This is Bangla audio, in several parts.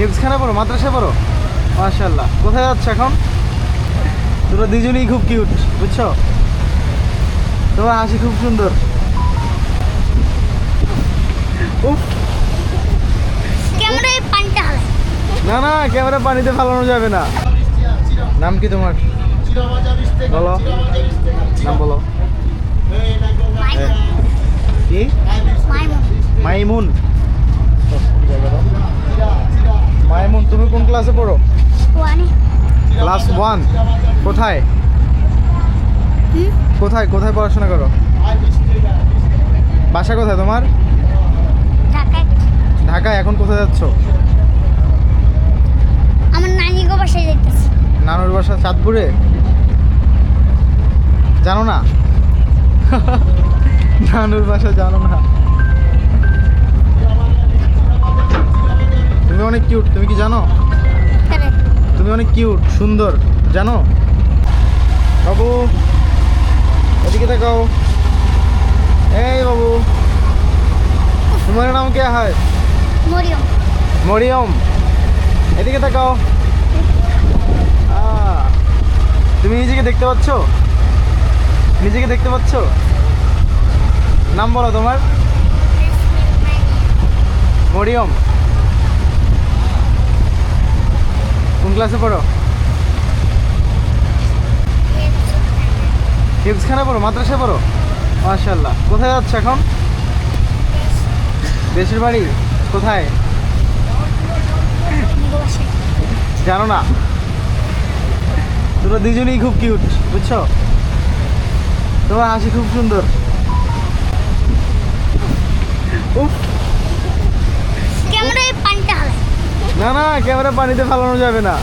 হিপসখানে পড়ো মাদ্রাসা পড়ো মাশাল্লাহ কোথায় যাচ্ছ এখন? তোমরা দুজনেই খুব কিউট বুঝছ? তোমার হাসি খুব সুন্দর। না না ক্যামেরা পানিতে ফালানো যাবে না। নাম কি তোমার? বলো। নাম বলো। কি? মাইমুন। মাইমুন তুমি কোন ক্লাসে পড়ো? ক্লাস ওয়ান কোথায়? কোথায় কোথায় পড়াশোনা করো? বাসা কোথায় তোমার? ঢাকায়। এখন কোথায় যাচ্ছ? আমার বাসায় যাইতেছি। নানুর বাসা চাঁদপুরে? জানো না? নানুর বাসা জানো না। কিউট তুমি কি জানো? তুমি অনেক কিউট সুন্দর জানো? বাবু এদিকে তাকাও। এই বাবু তোমার নাম কে হয়? মরিয়ম। মরিয়ম। এদিকে তাকাও। আহ, তুমি নিজেকে দেখতে পাচ্ছ? নিজেকে দেখতে পাচ্ছ? নাম বলো তোমার। মরিয়ম। কোন ক্লাসে পড়ো? হিপসখানে পড়ো, মাদ্রাসায় পড়ো? মাশাল্লাহ কোথায় যাচ্ছ এখন? দেশের বাড়ি কোথায়? জানো না। তোমরা দুজনেই খুব কিউট বুঝছ? তোমার হাসি খুব সুন্দর। উফ ক্যামেরায় না না ক্যামেরা পানিতে ফালানো যাবে না।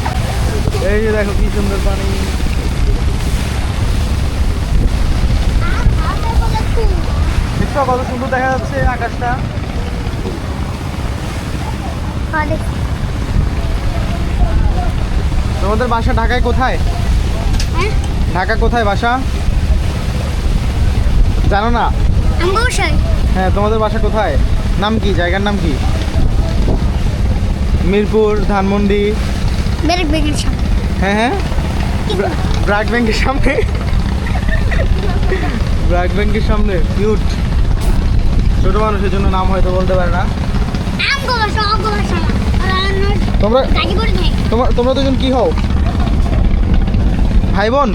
এই যে দেখো কি সুন্দর পানি। দেখছ কত সুন্দর দেখা যাচ্ছে আকাশটা? তোমাদের বাসা ঢাকায় কোথায়? হ্যাঁ? ঢাকা কোথায় বাসা? জানো না? হ্যাঁ তোমাদের বাসা কোথায়? নাম কি? জায়গার নাম কি? মিরপুর ধানমন্ডি। বেরেক বেগের সামনে। হ্যাঁ হ্যাঁ। ব্রা- ব্রাক ব্যাংকের সামনে। ব্রাক ব্যাংকের সামনে। কিউট ছোট মানুষের জন্য নাম হয়তো বলতে পারে না। তোমরা তোমার তোমরা দুজন কি হও? ভাই বোন?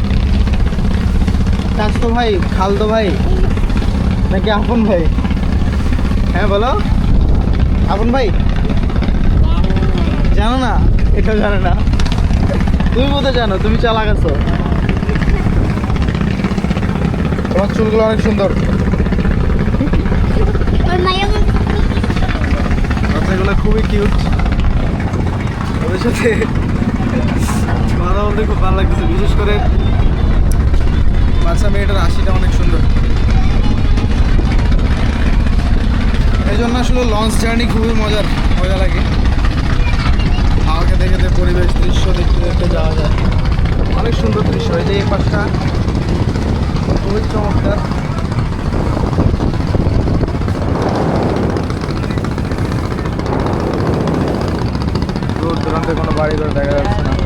চাচতো ভাই খালতো ভাই নাকি আপন ভাই? হ্যাঁ বলো। আপন ভাই? জানো না? এটাও জানো না। তুমি বোধহয় জানো তুমি চালা গেছো তোমার চুলগুলো অনেক সুন্দর। বাচ্চাগুলো খুবই কিউট ওদের সাথে কথা বলতে খুব ভালো লাগতেছে। বিশেষ করে বাচ্চা মেয়েটার হাসিটা অনেক সুন্দর। এই জন্য আসলে লঞ্চ জার্নি খুবই মজার মজা লাগে হাওয়াকে দেখে দেখে পরিবেশ দৃশ্য দেখতে দেখতে যাওয়া যায়। অনেক সুন্দর দৃশ্য, এই যে এই পাশটা খুবই চমৎকার। দূর দূরান্তে কোনো বাড়ি ঘর দেখা যাচ্ছে না।